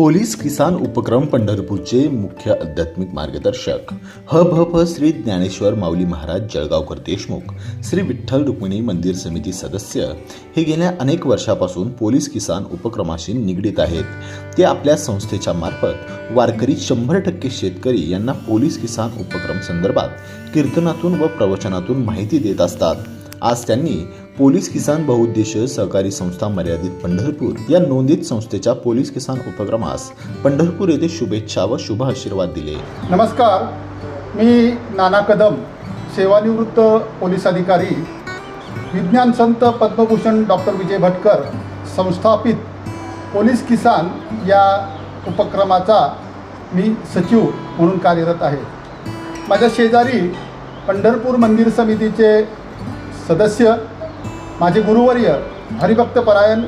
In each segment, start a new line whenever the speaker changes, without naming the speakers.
Police किसान उपक्रम पंढरपूरचे मुख्य आध्यात्मिक मार्गदर्शक. ह भ प श्री ज्ञानेश्वर माऊली महाराज जळगावकर देशमुख श्री विठ्ठल रुक्मिणी मंदिर समिती सदस्य हे गेल्या अनेक वर्षापासून पोलीस किसान उपक्रमाशी निगडीत आहेत. ते आपल्या संस्थेच्या मार्फत वारकरी शंभर टक्के शेतकरी यांना पोलीस किसान उपक्रम संदर्भात कीर्तनातून व प्रवचनातून माहिती देत असतात. आज त्यांनी पोलीस किसान बहुउद्देशीय सहकारी संस्था मर्यादित पंढरपूर या नोंदित संस्थेच्या पोलीस किसान उपक्रमास पंढरपूर येथे शुभेच्छा व शुभ आशीर्वाद दिले.
नमस्कार. मी नाना कदम सेवानिवृत्त पोलीस अधिकारी विज्ञान संत पद्मभूषण डॉक्टर विजय भटकर संस्थापित पोलीस किसान या उपक्रमाचा मी सचिव म्हणून कार्यरत आहे. माझ्या शेजारी पंढरपूर मंदिर समितीचे सदस्य माझे गुरुवर्य हरिभक्त परायण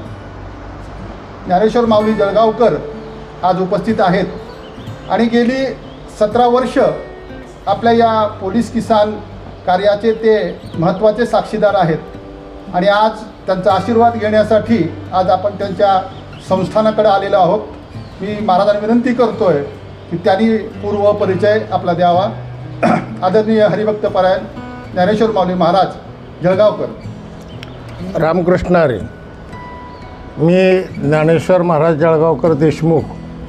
ज्ञानेश्वर माऊली जळगावकर आज उपस्थित आहेत. आणि गेली सतरा वर्ष आपल्या या पोलीस किसान कार्याचे ते महत्त्वाचे साक्षीदार आहेत. आणि आज त्यांचा आशीर्वाद घेण्यासाठी आज आपण त्यांच्या संस्थानाकडे आलेलो आहोत. मी महाराजांना विनंती करतो आहे की त्यांनी पूर्व परिचय आपला द्यावा. आदरणीय हरिभक्त परायण ज्ञानेश्वर माऊली महाराज जळगावकर.
रामकृष्ण आरे मी ज्ञानेश्वर महाराज जळगावकर देशमुख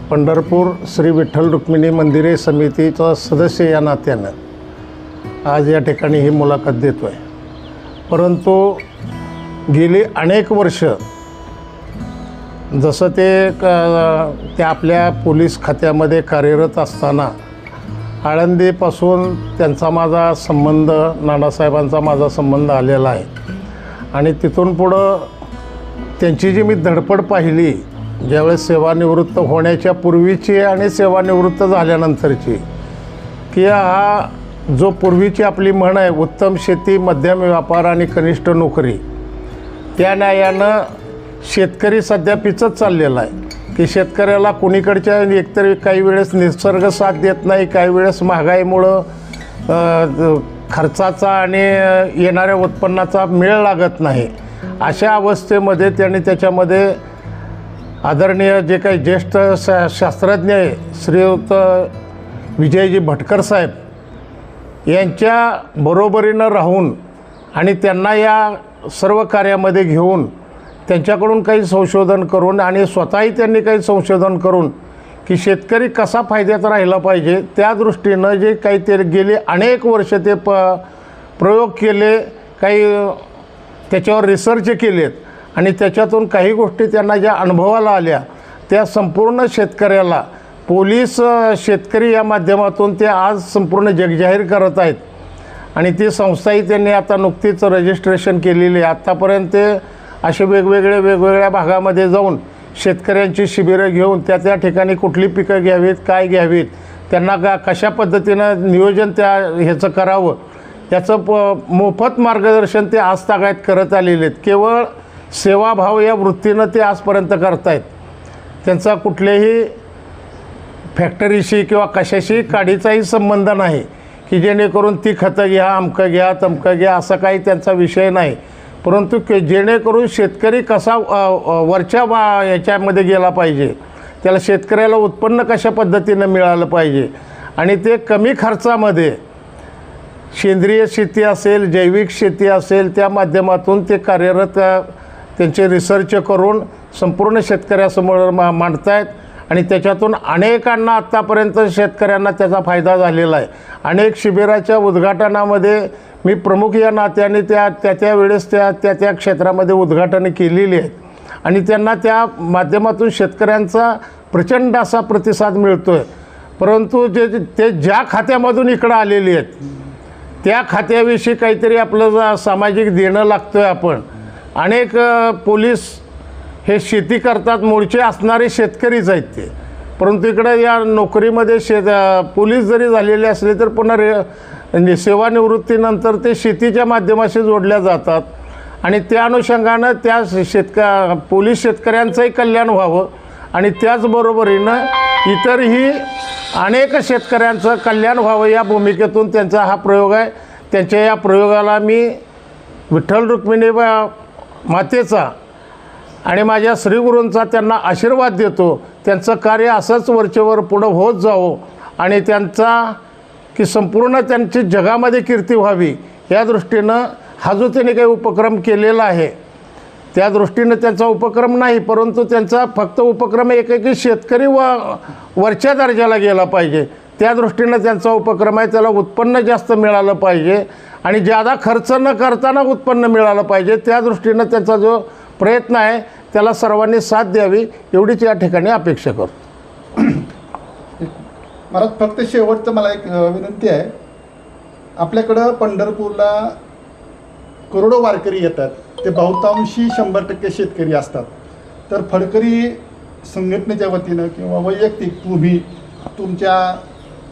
पंढरपूर श्री विठ्ठल रुक्मिणी मंदिरे समितीचा सदस्य या नात्यानं आज या ठिकाणी ही मुलाखत देतो आहे परंतु गेली अनेक वर्ष जसं ते क ते आपल्या पोलीस खात्यामध्ये कार्यरत असताना आळंदीपासून त्यांचा माझा संबंध नानासाहेबांचा माझा संबंध आलेला आहे. आणि तिथून पुढं त्यांची जी मी धडपड पाहिली ज्यावेळेस सेवानिवृत्त होण्याच्या पूर्वीची आणि सेवानिवृत्त झाल्यानंतरची की हा जो पूर्वीची आपली म्हण आहे उत्तम शेती मध्यम व्यापार आणि कनिष्ठ नोकरी त्या न्यायानं शेतकरी सध्या पिचत चाललेला आहे की शेतकऱ्याला कुणीकडच्या एकतर काही वेळेस निसर्ग साथ देत नाही काही वेळेस महागाईमुळं खर्चाचा आणि येणाऱ्या उत्पन्नाचा मेळ लागत नाही. अशा अवस्थेमध्ये त्यांनी त्याच्यामध्ये आदरणीय जे काही ज्येष्ठ शा शास्त्रज्ञ आहे श्रीयुक्त विजयजी भटकर साहेब यांच्या बरोबरीनं राहून आणि त्यांना या सर्व कार्यामध्ये घेऊन त्यांच्याकडून काही संशोधन करून आणि स्वतःही त्यांनी काही संशोधन करून की शेतकरी कसा फायद्यात राहिला पाहिजे त्या दृष्टीनं जे काही ते गेले अनेक वर्ष ते प प्रयोग केले काही त्याच्यावर रिसर्च केलेत. आणि त्याच्यातून काही गोष्टी त्यांना ज्या अनुभवाला आल्या त्या संपूर्ण शेतकऱ्याला पोलीस शेतकरी या माध्यमातून ते आज संपूर्ण जगजाहीर करत आहेत. आणि ती संस्थाही त्यांनी आता नुकतीच रजिस्ट्रेशन केलेली आहे. आत्तापर्यंत ते असे वेगवेगळे वेगवेगळ्या भागामध्ये जाऊन शेतकऱ्यांची शिबिरं घेऊन त्या त्या ठिकाणी कुठली पिकं घ्यावीत काय घ्यावीत त्यांना का कशा पद्धतीनं नियोजन त्या ह्याचं करावं याचं प मोफत मार्गदर्शन ते आज तागायत करत आलेले आहेत. केवळ सेवाभाव या वृत्तीनं ते आजपर्यंत करतायत. त्यांचा कुठल्याही फॅक्टरीशी किंवा कशाशी काडीचाही संबंध नाही की जेणेकरून ती खतं घ्या अमकं घ्या तमकं घ्या असा काही त्यांचा विषय नाही. परंतु के जेणेकरून शेतकरी कसा वरच्या बा याच्यामध्ये गेला पाहिजे त्याला शेतकऱ्याला उत्पन्न कशा पद्धतीनं मिळालं पाहिजे आणि ते कमी खर्चामध्ये सेंद्रिय शेती असेल जैविक शेती असेल त्या माध्यमातून ते कार्यरत त्यांचे रिसर्च करून संपूर्ण शेतकऱ्यासमोर मा मांडतायत आणि त्याच्यातून अनेकांना आत्तापर्यंत शेतकऱ्यांना त्याचा फायदा झालेला आहे. अनेक शिबिराच्या उद्घाटनामध्ये मी प्रमुख या नात्याने त्या त्या त्या वेळेस त्या त्या त्या क्षेत्रामध्ये उद्घाटने केलेली आहेत. आणि त्यांना त्या माध्यमातून शेतकऱ्यांचा प्रचंड असा प्रतिसाद मिळतो आहे परंतु जे ते ज्या खात्यामधून इकडं आलेली आहेत त्या खात्याविषयी काहीतरी आपलं सामाजिक देणं लागतो आहे आपण. अनेक पोलीस हे शेती करतात मूळचे असणारे शेतकरीच आहेत ते. परंतु इकडं या नोकरीमध्ये शे पोलीस जरी झालेले असले तर पुन्हा रे सेवानिवृत्तीनंतर ते शेतीच्या माध्यमाशी जोडल्या जातात. आणि त्या अनुषंगानं त्या शेतक पोलीस शेतकऱ्यांचंही कल्याण व्हावं. आणि त्याचबरोबरीनं इतरही अनेक शेतकऱ्यांचं कल्याण व्हावं या भूमिकेतून त्यांचा हा प्रयोग आहे. त्यांच्या या प्रयोगाला मी विठ्ठल रुक्मिणी मातेचा आणि माझ्या श्रीगुरूंचा त्यांना आशीर्वाद देतो. त्यांचं कार्य असंच वरचेवर पुढं होत जावं आणि त्यांचा की संपूर्ण त्यांची जगामध्ये कीर्ती व्हावी या दृष्टीनं हा जो त्याने काही उपक्रम केलेला आहे त्या दृष्टीनं त्यांचा उपक्रम नाही परंतु त्यांचा फक्त उपक्रम एक की शेतकरी व वरच्या दर्जाला गेला पाहिजे. त्या दृष्टीनं त्यांचा उपक्रम आहे त्याला उत्पन्न जास्त मिळालं पाहिजे आणि ज्यादा खर्च न करताना उत्पन्न मिळालं पाहिजे त्या दृष्टीनं त्यांचा जो प्रयत्न आहे त्याला सर्वांनी साथ द्यावी एवढीच या ठिकाणी अपेक्षा करतो.
मला फक्त शेवटचं मला एक विनंती आहे. आपल्याकडं पंढरपूरला करोडो वारकरी येतात. ते बहुतांशी शंभर टक्के शेतकरी असतात. तर फडकरी संघटनेच्या वतीनं किंवा वैयक्तिक तुम्ही तुमच्या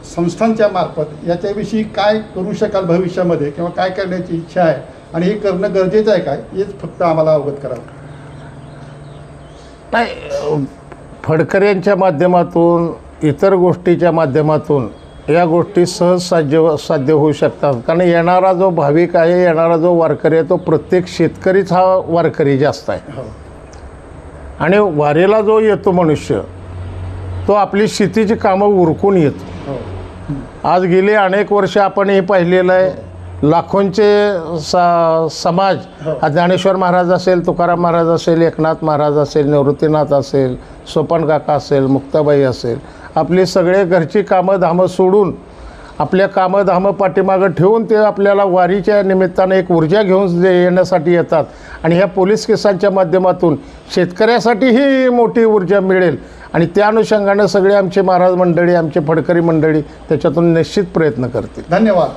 संस्थांच्या मार्फत याच्याविषयी काय करू शकाल भविष्यामध्ये किंवा काय करण्याची इच्छा आहे आणि हे करणं गरजेचं आहे काय हेच फक्त आम्हाला अवगत करावं.
नाही फडकर यांच्या माध्यमातून इतर गोष्टीच्या माध्यमातून या गोष्टी सहज साध्य साध्य होऊ शकतात. कारण येणारा जो भाविक आहे येणारा जो वारकरी आहे तो प्रत्येक शेतकरीच हा वारकरी जास्त आहे.
हो.
आणि वारीला जो येतो मनुष्य तो आपली शेतीची कामं उरकून येतो.
हो.
आज गेली अनेक वर्ष आपण हे पाहिलेलं आहे. लाखोंचे सा समाज
हो.
ज्ञानेश्वर महाराज असेल तुकाराम महाराज असेल एकनाथ महाराज असेल निवृत्तीनाथ असेल सोपन काका असेल मुक्ताबाई असेल आपली सगळे घरची कामं धामं सोडून आपल्या कामं धामं पाठीमागं ठेवून ते आपल्याला वारीच्या निमित्तानं एक ऊर्जा घेऊन जे येण्यासाठी येतात. आणि ह्या पोलीस केसांच्या माध्यमातून शेतकऱ्यासाठी ही मोठी ऊर्जा मिळेल. आणि त्या अनुषंगानं सगळे आमचे महाराज मंडळी आमचे फडकरी मंडळी त्याच्यातून निश्चित प्रयत्न करतील.
धन्यवाद.